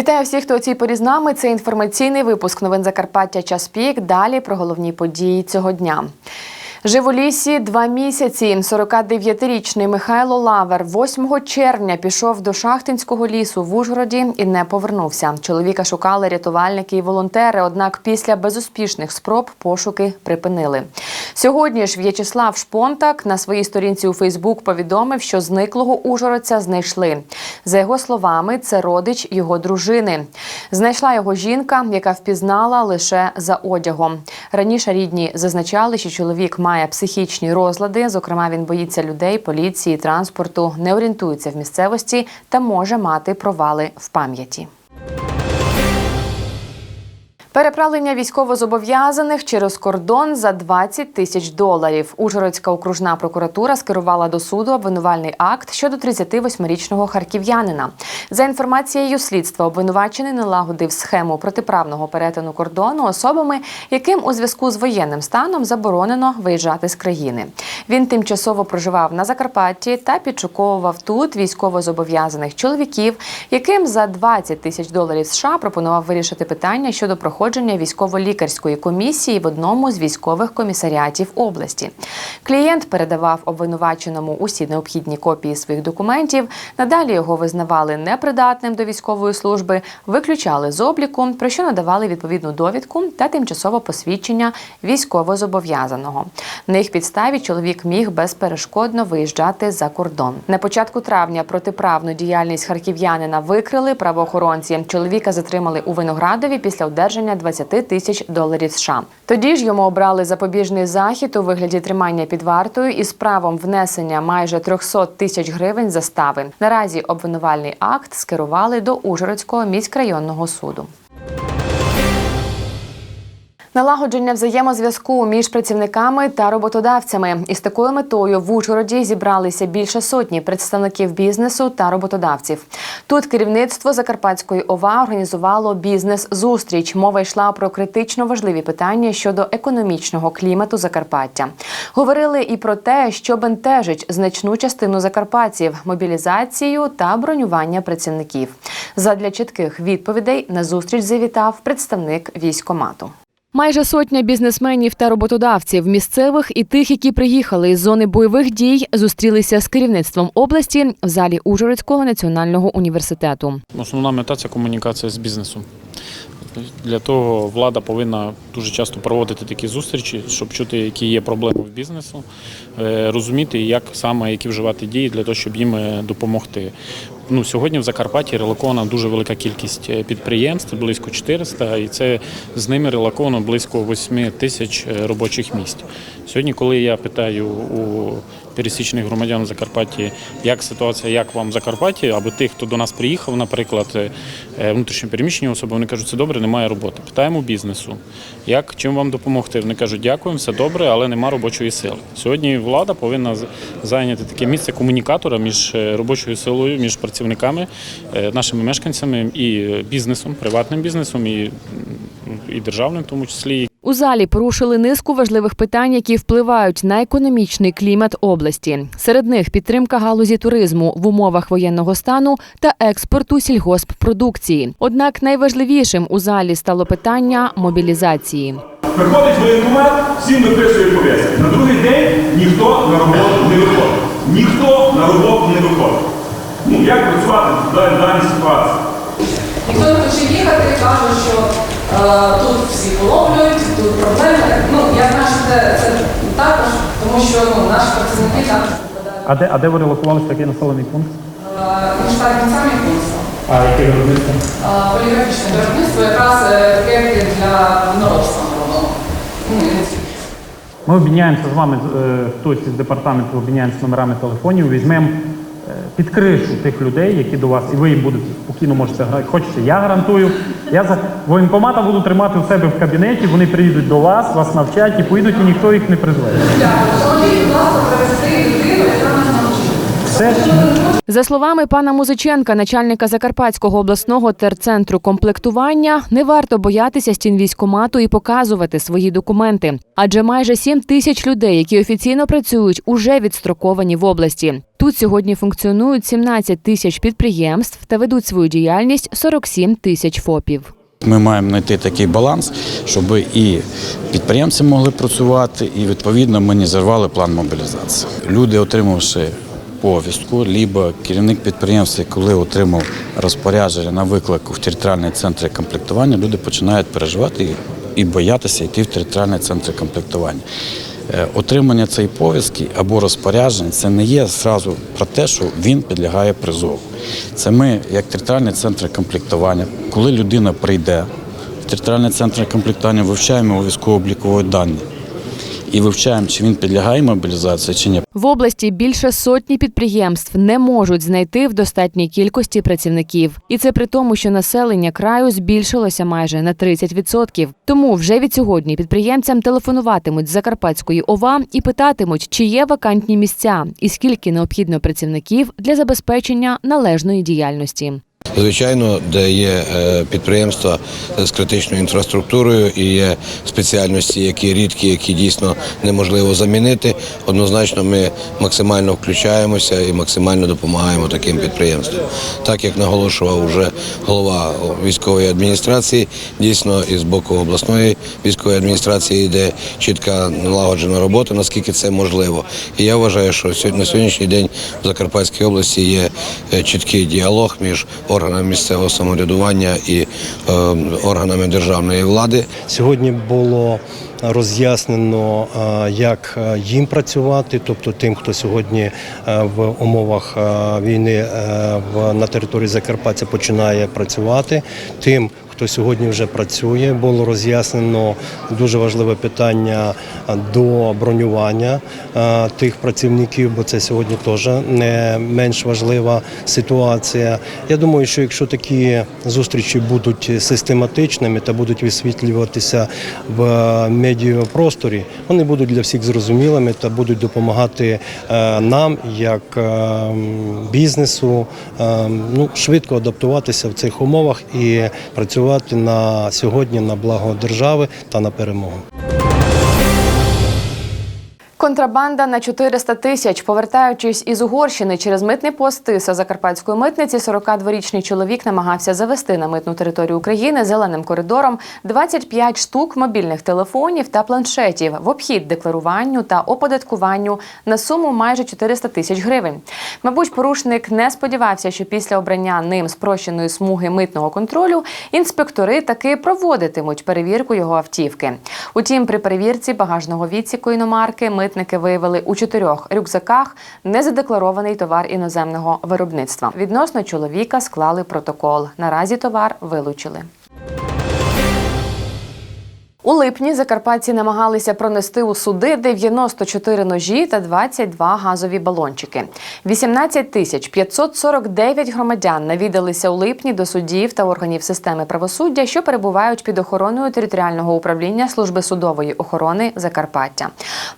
Вітаю всіх, хто у цій порі з нами. Це інформаційний випуск новин Закарпаття Час пік. Далі про головні події цього дня. Жив у лісі два місяці. 49-річний Михайло Лавер 8 червня пішов до Шахтинського лісу в Ужгороді і не повернувся. Чоловіка шукали рятувальники і волонтери. Однак після безуспішних спроб пошуки припинили. Сьогодні ж В'ячеслав Шпонтак на своїй сторінці у Фейсбук повідомив, що зниклого ужгородця знайшли. За його словами, це родич його дружини. Знайшла його жінка, яка впізнала лише за одягом. Раніше рідні зазначали, що чоловік має психічні розлади. Зокрема, він боїться людей, поліції, транспорту, не орієнтується в місцевості та може мати провали в пам'яті. Переправлення військовозобов'язаних через кордон за 20 тисяч доларів. Ужгородська окружна прокуратура скерувала до суду обвинувальний акт щодо 38-річного харків'янина. За інформацією слідства, обвинувачений налагодив схему протиправного перетину кордону особами, яким у зв'язку з воєнним станом заборонено виїжджати з країни. Він тимчасово проживав на Закарпатті та підшуковував тут військовозобов'язаних чоловіків, яким за 20 тисяч доларів США пропонував вирішити питання щодо проходження військово-лікарської комісії в одному з військових комісаріатів області. Клієнт передавав обвинуваченому усі необхідні копії своїх документів. Надалі його визнавали непридатним до військової служби, виключали з обліку, про що надавали відповідну довідку та тимчасове посвідчення військовозобов'язаного. На їх підставі чоловік міг безперешкодно виїжджати за кордон. На початку травня протиправну діяльність харків'янина викрили правоохоронці. Чоловіка затримали у Виноградові після одержання 20 тисяч доларів США. Тоді ж йому обрали запобіжний захід у вигляді тримання під вартою із правом внесення майже 300 тисяч гривень застави. Наразі обвинувальний акт скерували до Ужгородського міськрайонного суду. Налагодження взаємозв'язку між працівниками та роботодавцями із такою метою в Ужгороді зібралися більше сотні представників бізнесу та роботодавців. Тут керівництво Закарпатської ОВА організувало бізнес-зустріч. Мова йшла про критично важливі питання щодо економічного клімату Закарпаття. Говорили і про те, що бентежить значну частину закарпатців мобілізацію та бронювання працівників. Задля чітких відповідей на зустріч завітав представник військомату. Майже сотня бізнесменів та роботодавців місцевих і тих, які приїхали із зони бойових дій, зустрілися з керівництвом області в залі Ужгородського національного університету. Основна мета це комунікація з бізнесом. Для того влада повинна дуже часто проводити такі зустрічі, щоб чути, які є проблеми в бізнесу, е, розуміти, як саме які вживати дії для того, щоб їм е, допомогти. Ну, сьогодні в Закарпатті релокована дуже велика кількість е, підприємств, близько 400, і це з ними релоковано близько 8 тисяч е, робочих місць. Сьогодні, коли я питаю у пересічних громадян Закарпатті, як ситуація, як вам в Закарпатті, або тих, хто до нас приїхав, наприклад, е, внутрішньо переміщені особи, вони кажуть, це добре, немає роботи. Питаємо бізнесу, як чим вам допомогти? Вони кажуть, дякуємо, все добре, але нема робочої сили. Сьогодні влада повинна зайняти таке місце комунікатора між е, робочою силою, між працівниками, е, нашими мешканцями і бізнесом, приватним бізнесом, і, і державним, в тому числі. У залі порушили низку важливих питань, які впливають на економічний клімат області. Серед них підтримка галузі туризму в умовах воєнного стану та експорту сільгосппродукції. Однак найважливішим у залі стало питання мобілізації. Приходить воєнкомат, всім виписує пов'язки. На другий день ніхто на роботу не виходить. Ніхто на роботу не виходить. Ну, як працювати в даній, ситуації? Ніхто не хоче їхати, каже, що тут всі половлюють, тут проблеми. Ну, я знаю, що це, це також, тому що ну, наші працівники також попадають А де, а де ви релокувалися такий населений пункт? е, між самі курсом. А яке виробництво? Поліграфічне виробництво якраз е, для робимо. Ну, тільки. Ми обміняємося з вами, е, хтось із департаменту обміняємося номерами телефонів, візьмемо е, під кришу тих людей, які до вас, і ви їм будете спокійно можете грати. Хочете, я гарантую. Я за воєнкомата буду тримати у себе в кабінеті, вони приїдуть до вас, вас навчать і поїдуть, і ніхто їх не призве. Те, За словами пана Музиченка, начальника Закарпатського обласного терцентру комплектування, не варто боятися стін військкомату і показувати свої документи, адже майже 7 тисяч людей, які офіційно працюють, уже відстроковані в області. Тут сьогодні функціонують 17 тисяч підприємств та ведуть свою діяльність 47 тисяч ФОПів. Ми маємо знайти такий баланс, щоб і підприємці могли працювати, і відповідно ми не зірвали план мобілізації. Люди, отримавши повістку, либо керівник підприємства, коли отримав розпорядження на виклик в територіальний центр комплектування, люди починають переживати і- боятися йти в територіальний центр комплектування. Е, Отримання цієї повістки або розпорядження це не є зразу про те, що він підлягає призову. Це ми, як територіальний центр комплектування, коли людина прийде в територіальний центр комплектування, вивчаємо військово-облікові дані і вивчаємо, чи він підлягає мобілізації, чи ні. В області більше сотні підприємств не можуть знайти в достатній кількості працівників, і це при тому, що населення краю збільшилося майже на 30%. Тому вже від сьогодні підприємцям телефонуватимуть з Закарпатської ОВА і питатимуть, чи є вакантні місця і скільки необхідно працівників для забезпечення належної діяльності. Звичайно, де є е, підприємства з критичною інфраструктурою і є спеціальності, які рідкі, які дійсно неможливо замінити. Однозначно, ми максимально включаємося і максимально допомагаємо таким підприємствам. Так як наголошував вже голова військової адміністрації, дійсно і з боку обласної військової адміністрації йде чітка налагоджена робота, наскільки це можливо. І я вважаю, що на сьогоднішній день в Закарпатській області є е, чіткий діалог між органами місцевого самоврядування і е, органами державної влади. Сьогодні було роз'яснено, е, як е, їм працювати, тобто тим, хто сьогодні е, в умовах війни на території Закарпаття починає працювати, тим, хто сьогодні вже працює, було роз'яснено дуже важливе питання е, до бронювання е, тих працівників, бо це сьогодні теж не менш важлива ситуація. Я думаю, що якщо такі зустрічі будуть систематичними та будуть висвітлюватися в медіапросторі, вони будуть для всіх зрозумілими та будуть допомагати е, нам, як е, бізнесу, е, ну, швидко адаптуватися в цих умовах і працювати на сьогодні на благо держави та на перемогу. Контрабанда на 400 тисяч. Повертаючись із Угорщини через митний пост Тиса Закарпатської митниці, 42-річний чоловік намагався завести на митну територію України зеленим коридором 25 штук мобільних телефонів та планшетів в обхід декларуванню та оподаткуванню на суму майже 400 тисяч гривень. Мабуть, порушник не сподівався, що після обрання ним спрощеної смуги митного контролю інспектори таки проводитимуть перевірку його автівки. Утім, при перевірці багажного відсіку іномарки митники виявили у чотирьох рюкзаках незадекларований товар іноземного виробництва. Відносно чоловіка склали протокол. Наразі товар вилучили. У липні закарпатці намагалися пронести у суди 94 ножі та 22 газові балончики. 18 тисяч 549 громадян навідалися у липні до судів та органів системи правосуддя, що перебувають під охороною територіального управління служби судової охорони Закарпаття.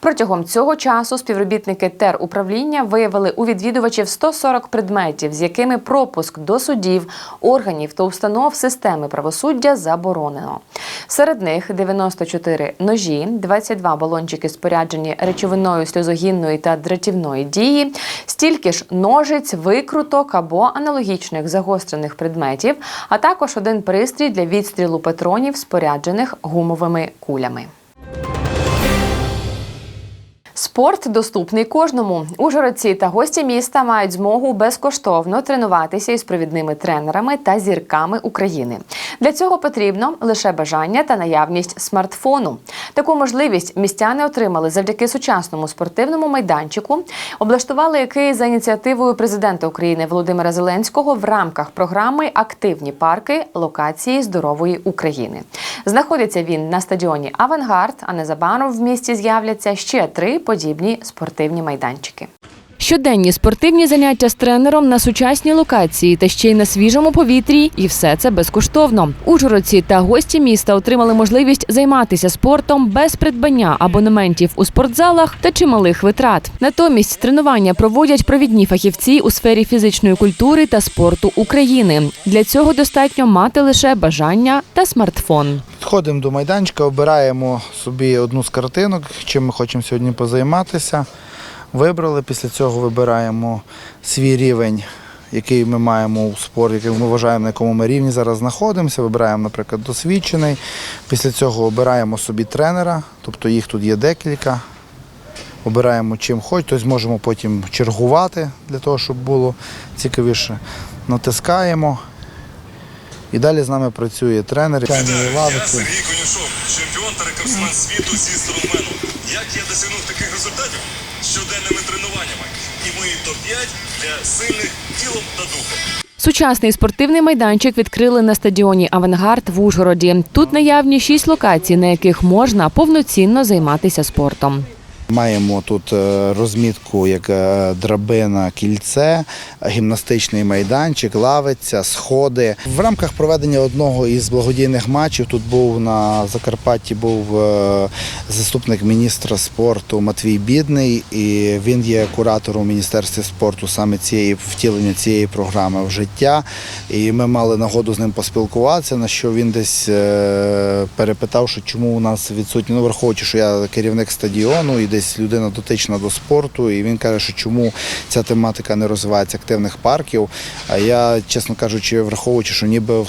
Протягом цього часу співробітники теруправління виявили у відвідувачів 140 предметів, з якими пропуск до судів, органів та установ системи правосуддя заборонено. Серед них 94 ножі, 22 балончики споряджені речовиною сльозогінної та дратівної дії, стільки ж ножиць, викруток або аналогічних загострених предметів, а також один пристрій для відстрілу патронів, споряджених гумовими кулями. Спорт доступний кожному. Ужгородці та гості міста мають змогу безкоштовно тренуватися із провідними тренерами та зірками України. Для цього потрібно лише бажання та наявність смартфону. Таку можливість містяни отримали завдяки сучасному спортивному майданчику, облаштували який за ініціативою президента України Володимира Зеленського в рамках програми Активні парки локації здорової України. Знаходиться він на стадіоні Авангард, а незабаром в місті з'являться ще три подібні спортивні майданчики. Щоденні спортивні заняття з тренером на сучасній локації та ще й на свіжому повітрі, і все це безкоштовно. Ужгородці та гості міста отримали можливість займатися спортом без придбання абонементів у спортзалах та чималих витрат. Натомість тренування проводять провідні фахівці у сфері фізичної культури та спорту України. Для цього достатньо мати лише бажання та смартфон. Підходимо до майданчика, обираємо собі одну з картинок, чим ми хочемо сьогодні позайматися. Вибрали, після цього вибираємо свій рівень, який ми маємо у спорті, який ми вважаємо, на якому ми рівні зараз знаходимося. Вибираємо, наприклад, досвідчений. Після цього обираємо собі тренера, тобто їх тут є декілька. Обираємо чим хоч, тобто можемо потім чергувати для того, щоб було цікавіше. Натискаємо. І далі з нами працює тренер. Я Сергій Конюшов, чемпіон та рекордсмен світу зі стронгмену. Як я досягнув таких результатів? Щоденними тренуваннями. І ми топ-5 для сильних тілом та духом. Сучасний спортивний майданчик відкрили на стадіоні Авангард в Ужгороді. Тут наявні шість локацій, на яких можна повноцінно займатися спортом. Маємо тут е, розмітку як е, драбина, кільце, гімнастичний майданчик, лавиця, сходи. В рамках проведення одного із благодійних матчів тут був на Закарпатті був е, заступник міністра спорту Матвій Бідний, і він є куратором міністерстві спорту саме цієї втілення цієї програми в життя. І ми мали нагоду з ним поспілкуватися, на що він десь перепитав, що чому у нас відсутні, ну враховуючи, що я керівник стадіону і десь людина дотична до спорту, і він каже, що чому ця тематика не розвивається активних парків. А я, чесно кажучи, враховуючи, що ніби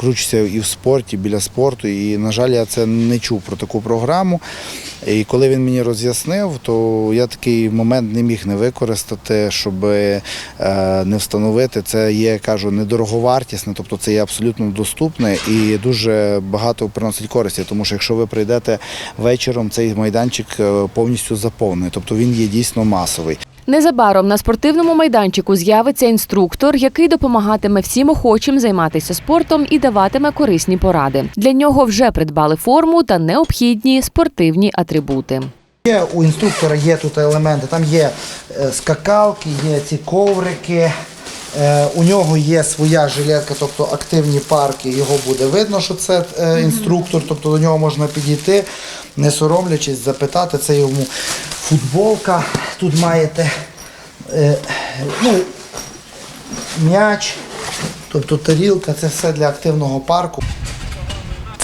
кручуся і в спорті, біля спорту, і, на жаль, я це не чув про таку програму. І коли він мені роз'яснив, то я такий момент не міг не використати, щоб е, не встановити. Це є, кажу, недороговартісне, тобто це є абсолютно доступне і дуже багато приносить користі. Тому що якщо ви прийдете вечором, цей майданчик е, повністю заповнений, тобто він є дійсно масовий. Незабаром на спортивному майданчику з'явиться інструктор, який допомагатиме всім охочим займатися спортом і даватиме корисні поради. Для нього вже придбали форму та необхідні спортивні атрибути. Є у інструктора є тут елементи, там є е, скакалки, є ці коврики. Е, У нього є своя жилетка, тобто активні парки, його буде видно, що це е, інструктор, тобто до нього можна підійти, не соромлячись, запитати, це йому футболка. Тут маєте е, ну, м'яч, тобто тарілка, це все для активного парку.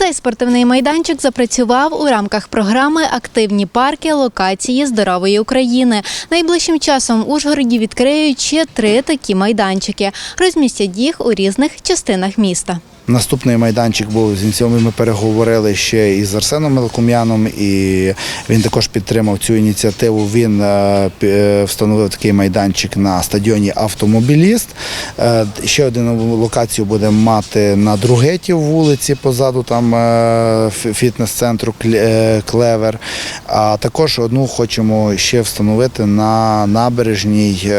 Цей спортивний майданчик запрацював у рамках програми Активні парки локації здорової України. Найближчим часом Ужгороді відкриють ще три такі майданчики. Розмістять їх у різних частинах міста. Наступний майданчик був з ініціативою. Ми переговорили ще із Арсеном Мелком'яном, і він також підтримав цю ініціативу. Він е, е, встановив такий майданчик на стадіоні Автомобіліст. Е, Ще одну локацію будемо мати на Другеті в вулиці, позаду там фітнес-центру Клевер. А також одну хочемо ще встановити на набережній.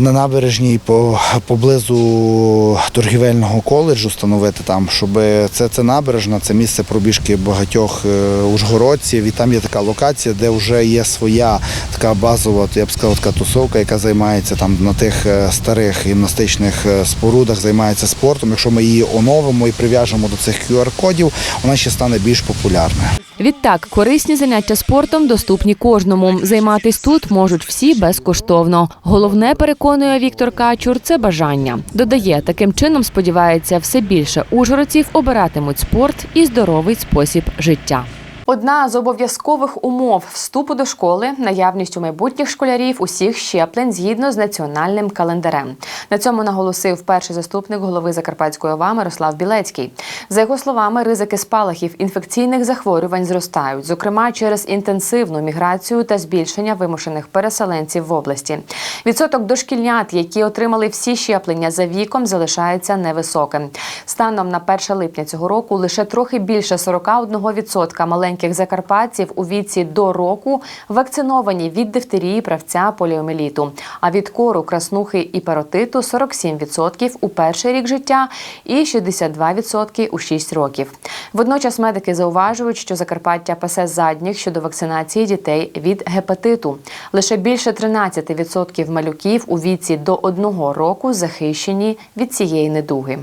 На набережній по, поблизу торгівельного коледжу встановити там, щоб це, це набережна, це місце пробіжки багатьох е, ужгородців. І там є така локація, де вже є своя така базова, я б сказав, така тусовка, яка займається там на тих е, старих гімнастичних е, спорудах, займається спортом. Якщо ми її оновимо і прив'яжемо до цих QR-кодів, вона ще стане більш популярною. Відтак, корисні заняття спортом доступні кожному. Займатись тут можуть всі безкоштовно. Головне, переконує Віктор Качур, це бажання. Додає, таким чином сподівається, все більше ужгородців обиратимуть спорт і здоровий спосіб життя. Одна з обов'язкових умов вступу до школи наявність у майбутніх школярів усіх щеплень згідно з національним календарем. На цьому наголосив перший заступник голови Закарпатської ОВА Мирослав Білецький. За його словами, ризики спалахів інфекційних захворювань зростають, зокрема через інтенсивну міграцію та збільшення вимушених переселенців в області. Відсоток дошкільнят, які отримали всі щеплення за віком, залишається невисоким. Станом на 1 липня цього року лише трохи більше 41% маленьких маленьких закарпатців у віці до року вакциновані від дифтерії, правця, поліомеліту, а від кору, краснухи і паротиту 47% у перший рік життя і 62% у 6 років. Водночас медики зауважують, що Закарпаття пасе задніх щодо вакцинації дітей від гепатиту. Лише більше 13% малюків у віці до 1 року захищені від цієї недуги.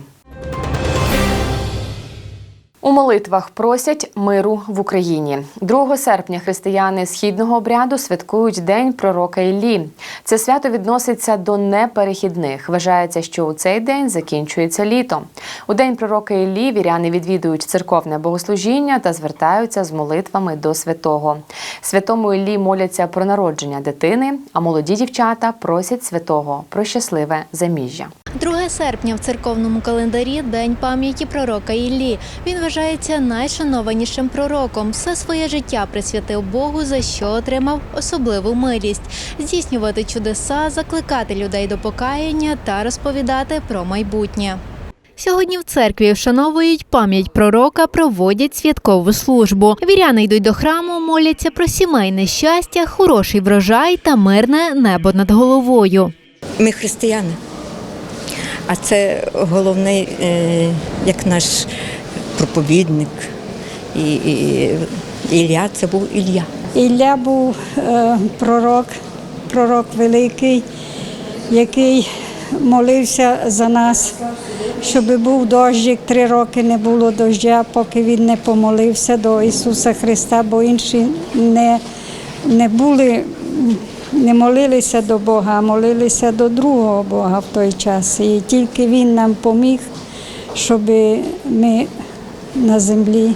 У молитвах просять миру в Україні. 2 серпня християни східного обряду святкують День пророка Іллі. Це свято відноситься до неперехідних. Вважається, що у цей день закінчується літо. У день пророка Іллі віряни відвідують церковне богослужіння та звертаються з молитвами до святого. Святому Іллі моляться про народження дитини, а молоді дівчата просять святого про щасливе заміжжя. 2 серпня в церковному календарі День пам'яті пророка Іллі. Він вважається найшанованішим пророком. Все своє життя присвятив Богу, за що отримав особливу милість, здійснювати чудеса, закликати людей до покаяння та розповідати про майбутнє. Сьогодні в церкві вшановують пам'ять пророка, проводять святкову службу. Віряни йдуть до храму, моляться про сімейне щастя, хороший врожай та мирне небо над головою. Ми християни. А це головний, е, як наш проповідник. І, і Ілля це був Ілля. Ілля був е, пророк, пророк великий, який молився за нас, щоб був дощик. Три роки не було дождя, поки він не помолився до Ісуса Христа, бо інші не, не були, не молилися до Бога, а молилися до другого Бога в той час. І тільки Він нам поміг, щоб ми на землі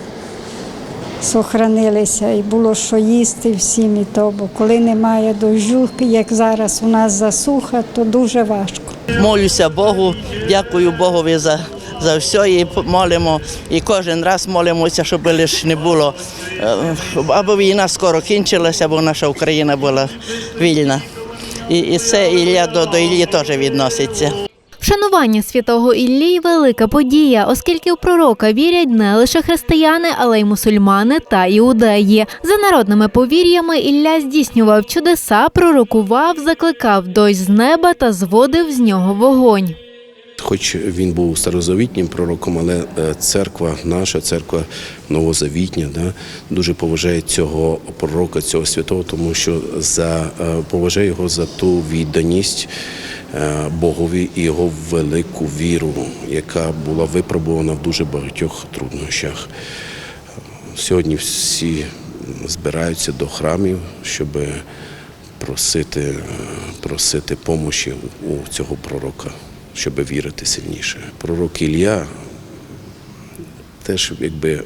сохранилися і було що їсти всім і то, бо коли немає дощу, як зараз у нас засуха, то дуже важко. Молюся Богу, дякую Богові за, за все і молимо. І кожен раз молимося, щоб лише не було, е, аби війна скоро кінчилася, бо наша Україна була вільна. І, і це Ілля до, до Іллі теж відноситься. Вшанування святого Іллі – велика подія, оскільки у пророка вірять не лише християни, але й мусульмани та іудеї. За народними повір'ями Ілля здійснював чудеса, пророкував, закликав дощ з неба та зводив з нього вогонь. Хоч він був старозавітнім пророком, але е, церква, наша церква новозавітня, да, дуже поважає цього пророка, цього святого, тому що за, е, поважає його за ту відданість е, Богові і його велику віру, яка була випробувана в дуже багатьох труднощах. Сьогодні всі збираються до храмів, щоб просити, просити помощі у цього пророка, щоб вірити сильніше. Пророк Ілля теж якби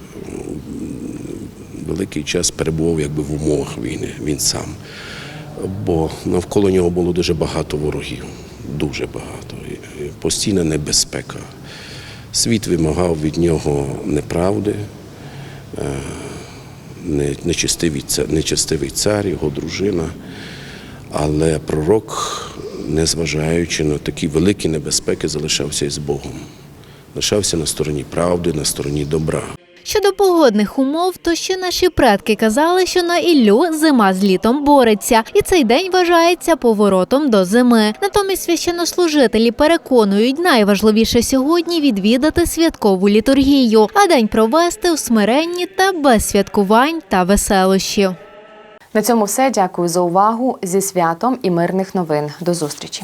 великий час перебував якби в умовах війни, він сам. Бо навколо нього було дуже багато ворогів, дуже багато. Постійна небезпека. Світ вимагав від нього неправди, е, не- нечестивий цар, нечестивий цар, його дружина. Але пророк, незважаючи на такі великі небезпеки, залишався із Богом. Лишався на стороні правди, на стороні добра. Щодо погодних умов, то ще наші предки казали, що на Іллю зима з літом бореться, і цей день вважається поворотом до зими. Натомість священнослужителі переконують, найважливіше сьогодні відвідати святкову літургію, а день провести у смиренні та без святкувань та веселощів. На цьому все. Дякую за увагу. Зі святом і мирних новин. До зустрічі.